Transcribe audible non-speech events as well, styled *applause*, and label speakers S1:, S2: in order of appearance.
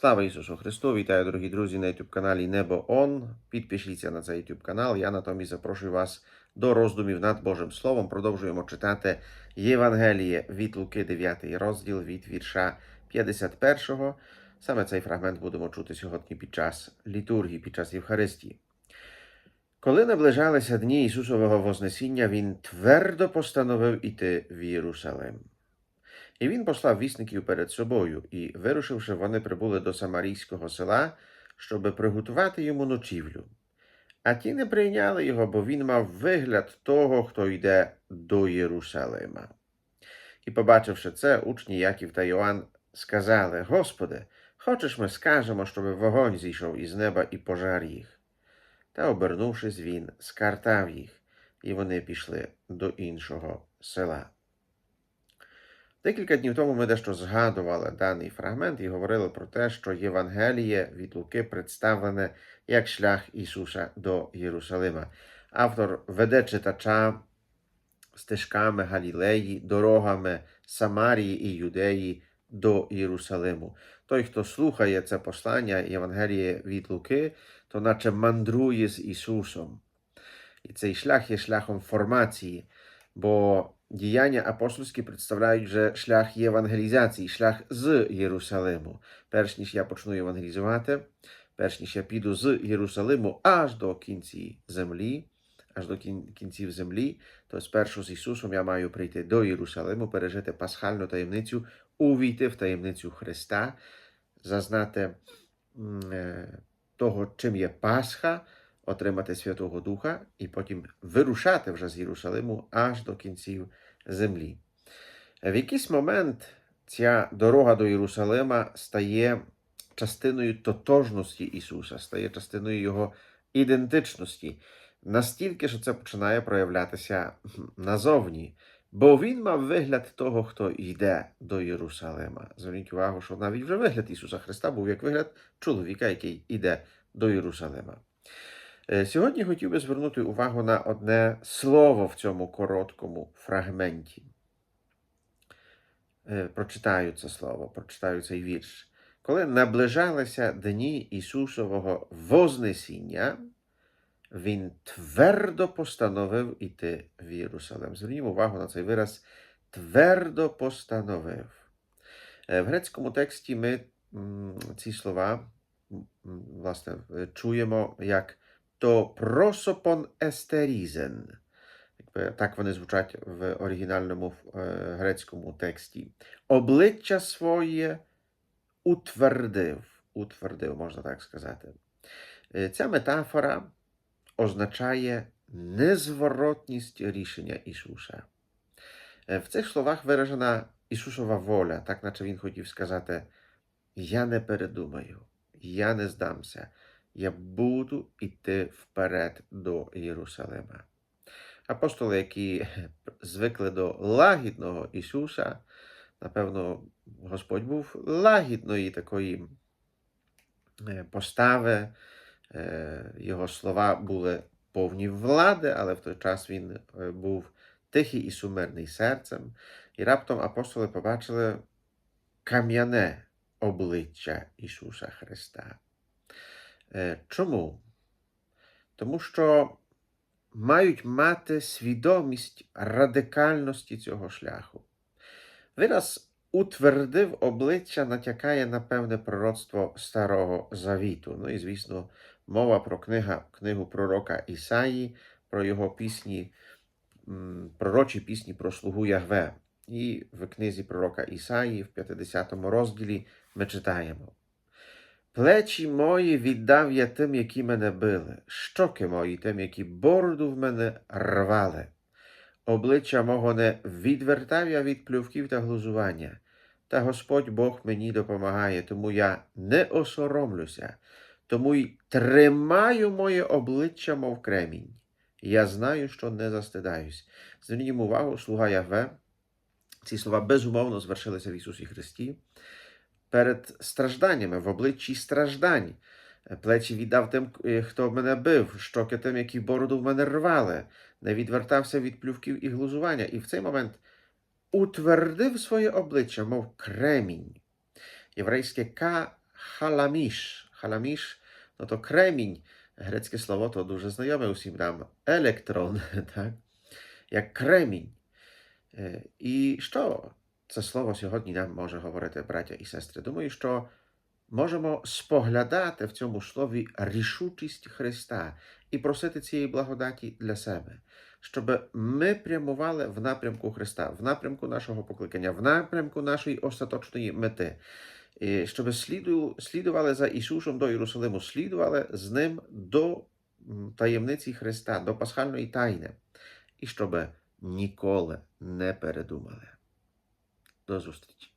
S1: Слава Ісусу Христу! Вітаю, дорогі друзі, на youtube каналі Небо Он. Підпишіться на цей youtube канал. Я натомість запрошую вас до роздумів над Божим Словом. Продовжуємо читати Євангеліє від Луки, 9 розділ від вірша 51. Саме цей фрагмент будемо чути сьогодні під час літургії, під час Євхаристії. Коли наближалися дні Ісусового Вознесіння, Він твердо постановив іти в Єрусалим. І він послав вісників перед собою, і, вирушивши, вони прибули до самарійського села, щоби приготувати йому ночівлю. А ті не прийняли його, бо він мав вигляд того, хто йде до Єрусалима. І, побачивши це, учні Яків та Йоанн сказали: Господи, хочеш ми скажемо, щоби вогонь зійшов із неба і пожар їх. Та, обернувшись, він скартав їх, і вони пішли до іншого села. Декілька днів тому ми дещо згадували даний фрагмент і говорили про те, що Євангеліє від Луки представлене як шлях Ісуса до Єрусалима. Автор веде читача стежками Галілеї, дорогами Самарії і Юдеї до Єрусалиму. Той, хто слухає це послання Євангеліє від Луки, то наче мандрує з Ісусом. І цей шлях є шляхом формації, бо діяння апостольські представляють вже шлях євангелізації, шлях з Єрусалиму. Перш ніж я почну євангелізувати, перш ніж я піду з Єрусалиму аж до кінці землі, аж до кінців землі, то спершу з Ісусом я маю прийти до Єрусалиму, пережити пасхальну таємницю, увійти в таємницю Христа, зазнати е, того, чим є Пасха, отримати Святого Духа і потім вирушати вже з Єрусалиму аж до кінців землі. В якийсь момент ця дорога до Єрусалима стає частиною тотожності Ісуса, стає частиною Його ідентичності, настільки, що це починає проявлятися назовні. Бо він мав вигляд того, хто йде до Єрусалима. Зверніть увагу, що навіть вже вигляд Ісуса Христа був як вигляд чоловіка, який йде до Єрусалима. Е, Сьогодні хотів би звернути увагу на одне слово в цьому короткому фрагменті. Е, Прочитаю це слово, прочитаю цей вірш. Коли наближалися дні Ісусового Вознесіння, Він твердо постановив іти в Єрусалим. Звернімо увагу на цей вираз твердо постановив. Е, В грецькому тексті ми ці слова власне чуємо як то просопон естерізен. Так вони звучать в оригінальному е, грецькому тексті. Обличчя своє утвердив. Утвердив, можна так сказати. Е, Ця метафора означає незворотність рішення Ісуса. Е, В цих словах виражена Ісусова воля, так наче Він хотів сказати: Я не передумаю, я не здамся, я буду йти вперед до Єрусалима. Апостоли, які звикли до лагідного Ісуса, напевно, Господь був лагідної такої е, постави, Е, його слова були повні влади, але в той час він е, був тихий і сумирний серцем. І раптом апостоли побачили кам'яне обличчя Ісуса Христа. Е, Чому? Тому що мають мати свідомість радикальності цього шляху. Вираз утвердив обличчя натякає на певне пророцтво Старого Завіту. Ну і, звісно, мова про книга, книгу пророка Ісаї, про його пісні, пророчі пісні про слугу Ягве. І в книзі пророка Ісаї, в 50 розділі, ми читаємо. Плечі мої віддав я тим, які мене били, щоки мої тим, які бороду в мене рвали. Обличчя мого не відвертав я від плювків та глузування. Та Господь Бог мені допомагає, тому я не осоромлюся, тому й тримаю моє обличчя, мов кремінь. Я знаю, що не застидаюсь. Зверніть увагу, слуга Яве. Ці слова безумовно звершилися в Ісусі Христі. Перед стражданнями, в обличчі страждань. Плечі віддав тим, е, хто мене бив, щоки тим, які бороду в мене рвали, не відвертався від плювків і глузування. І в цей момент утвердив своє обличчя, мов кремінь. Єврейське ка халаміш. Халаміш no to kремінь. Грецьке слово то дуже знайоме усім нам. Електрон, *laughs* так? Як кремінь. Е, І що це слово сьогодні нам може говорити, браття і сестри? Думаю, що можемо споглядати в цьому слові рішучість Христа і просити цієї благодаті для себе, щоб ми прямували в напрямку Христа, в напрямку нашого покликання, в напрямку нашої остаточної мети. І щоб слідували за Ісусом до Єрусалиму, слідували з Ним до таємниці Христа, до пасхальної тайни, і щоб ніколи не передумали. До зустрічі!